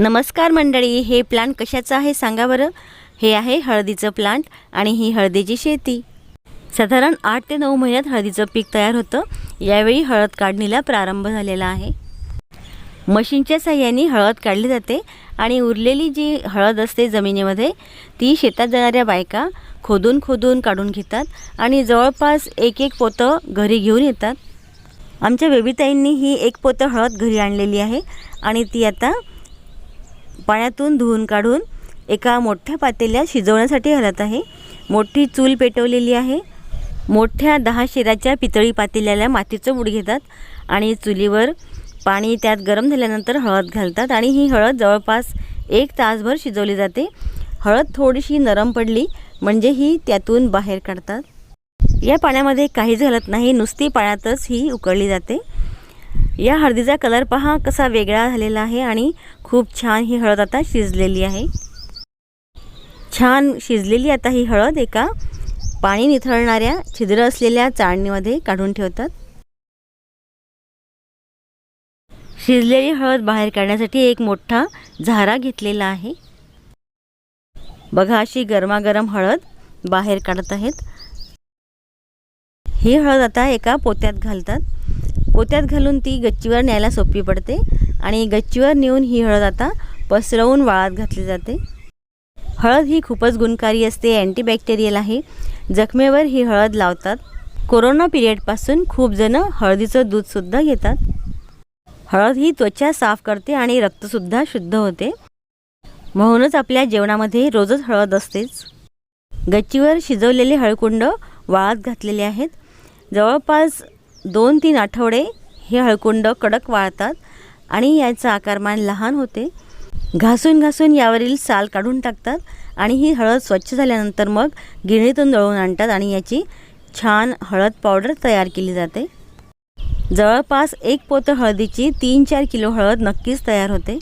नमस्कार मंडळी हे प्लांट कशाचं आहे सांगा बरं. हे आहे हळदीचं प्लांट आणि ही हळदीची शेती. साधारण आठ ते नऊ महिन्यात हळदीचं पीक तयार होतं. यावेळी हळद काढणीला प्रारंभ झालेला आहे. मशीनच्या साह्याने हळद काढली जाते आणि उरलेली जी हळद असते जमिनीमध्ये ती शेतात जाणाऱ्या बायका खोदून खोदून काढून घेतात आणि जवळपास एक एक पोतं घरी घेऊन येतात. आमच्या बेबीताईंनी ही एक पोतं हळद घरी आणलेली आहे आणि ती आता पाण्यातून धुवून काढून एका मोठ्या पातेल्यात शिजवण्यासाठी घालत आहे. मोठी चूल पेटवलेली आहे. मोठ्या दहा शिराच्या पितळी पातेल्याला मातीचं बुड घेतात आणि चुलीवर पाणी त्यात गरम झाल्यानंतर हळद घालतात आणि ही हळद जवळपास एक तासभर शिजवली जाते. हळद थोडीशी नरम पडली म्हणजे ही त्यातून बाहेर काढतात. या पाण्यामध्ये काहीच घालत नाही. नुसती पाण्यातच ही उकळली जाते. या हळदीचा कलर पहा कसा वेगळा झालेला आहे आणि खूप छान ही हळद आता शिजलेली आहे. छान शिजलेली आता ही हळद एका पाणी निथळणाऱ्या छिद्र असलेल्या चाळणीमध्ये काढून ठेवतात. शिजलेली हळद बाहेर काढण्यासाठी एक मोठा झारा घेतलेला आहे. बघा अशी गरमागरम हळद बाहेर काढत आहेत. ही हळद आता एका पोत्यात घालतात. पोत्यात घालून ती गच्चीवर न्यायला सोपी पडते आणि गच्चीवर नेऊन ही हळद आता पसरवून वाळत घातली जाते. हळद ही खूपच गुणकारी असते अँटीबॅक्टेरियल आहे. जखमेवर ही हळद लावतात. कोरोना पिरियडपासून खूप जण हळदीचं दूधसुद्धा घेतात. हळद ही त्वचा साफ करते आणि रक्तसुद्धा शुद्ध होते. म्हणूनच आपल्या जेवणामध्ये रोजच हळद असतेच. गच्चीवर शिजवलेले हळकुंड वाळत घातलेले आहेत. जवळपास दोन तीन आठवडे हे हळकुंड कडक वाळतात आणि याचं आकारमान लहान होते. घासून घासून यावरील साल काढून टाकतात आणि ही हळद स्वच्छ झाल्यानंतर मग गिरणीतून दळून आणतात आणि याची छान हळद पावडर तयार केली जाते. जवळपास एक पोतं हळदीची तीन चार किलो हळद नक्कीच तयार होते.